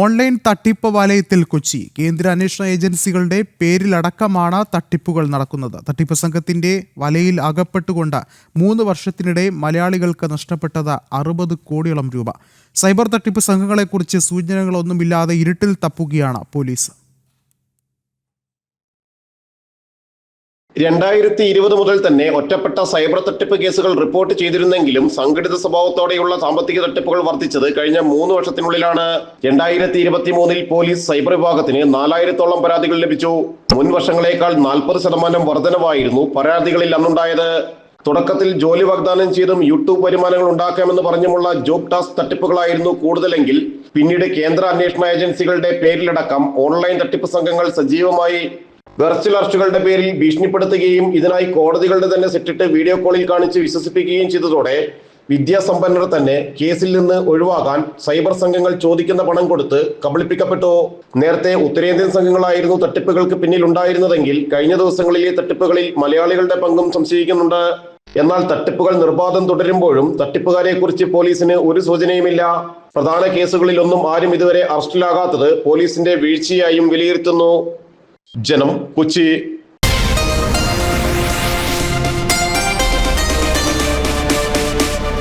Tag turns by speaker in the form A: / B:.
A: Online തട്ടിപ്പ് വലയത്തിൽ കൊച്ചി കേന്ദ്ര അന്വേഷണ ഏജൻസികളുടെ പേരിലടക്കമാണ് തട്ടിപ്പുകൾ നടക്കുന്നത്. തട്ടിപ്പ് സംഘത്തിന്റെ വലയിൽ അകപ്പെട്ടുകൊണ്ട് മൂന്ന് വർഷത്തിനിടെ മലയാളികൾക്ക് നഷ്ടപ്പെട്ടത് അറുപത് കോടിയോളം രൂപ. സൈബർ തട്ടിപ്പ് സംഘങ്ങളെക്കുറിച്ച് സൂചനകളൊന്നുമില്ലാതെ ഇരുട്ടിൽ തപ്പുകയാണ് പോലീസ്.
B: രണ്ടായിരത്തി ഇരുപത് മുതൽ തന്നെ ഒറ്റപ്പെട്ട സൈബർ തട്ടിപ്പ് കേസുകൾ റിപ്പോർട്ട് ചെയ്തിരുന്നെങ്കിലും സംഘടിത സ്വഭാവത്തോടെയുള്ള സാമ്പത്തിക തട്ടിപ്പുകൾ വർദ്ധിച്ചത് കഴിഞ്ഞ മൂന്ന് വർഷത്തിനുള്ളിലാണ്. രണ്ടായിരത്തി ഇരുപത്തി മൂന്നിൽ പോലീസ് സൈബർ വിഭാഗത്തിന് നാലായിരത്തോളം പരാതികൾ ലഭിച്ചു. മുൻ വർഷങ്ങളേക്കാൾ നാൽപ്പത് ശതമാനം വർധനവായിരുന്നു പരാതികളിൽ അന്നുണ്ടായത്. തുടക്കത്തിൽ ജോലി വാഗ്ദാനം ചെയ്തും യൂട്യൂബ് വരുമാനങ്ങൾ ഉണ്ടാക്കാമെന്ന് പറഞ്ഞുമുള്ള ജോബ് ടാസ്ക് തട്ടിപ്പുകളായിരുന്നു കൂടുതലെങ്കിൽ പിന്നീട് കേന്ദ്ര അന്വേഷണ ഏജൻസികളുടെ പേരിലടക്കം ഓൺലൈൻ തട്ടിപ്പ് സംഘങ്ങൾ സജീവമായി. വെർച്വൽ അറസ്റ്റുകളുടെ പേരിൽ ഭീഷണിപ്പെടുത്തുകയും ഇതിനായി കോടതികളുടെ തന്നെ സെറ്റിട്ട് വീഡിയോ കോളിൽ കാണിച്ച് വിശ്വസിപ്പിക്കുകയും ചെയ്തതോടെ വിദ്യാസമ്പന്നർ തന്നെ കേസിൽ നിന്ന് ഒഴിവാകാൻ സൈബർ സംഘങ്ങൾ ചോദിക്കുന്ന പണം കൊടുത്ത് കബളിപ്പിക്കപ്പെട്ടു. നേരത്തെ ഉത്തരേന്ത്യൻ സംഘങ്ങളായിരുന്നു തട്ടിപ്പുകൾക്ക് പിന്നിൽ ഉണ്ടായിരുന്നതെങ്കിൽ കഴിഞ്ഞ ദിവസങ്ങളിലെ തട്ടിപ്പുകളിൽ മലയാളികളുടെ പങ്കും സംശയിക്കുന്നുണ്ട്. എന്നാൽ തട്ടിപ്പുകൾ നിർബാധം തുടരുമ്പോഴും തട്ടിപ്പുകാരെ കുറിച്ച് പോലീസിന് ഒരു സൂചനയുമില്ല. പ്രധാന കേസുകളിലൊന്നും ആരും ഇതുവരെ അറസ്റ്റിലാകാത്തത് പോലീസിന്റെ വീഴ്ചയായും വിലയിരുത്തുന്നു. ജനം കൊച്ചി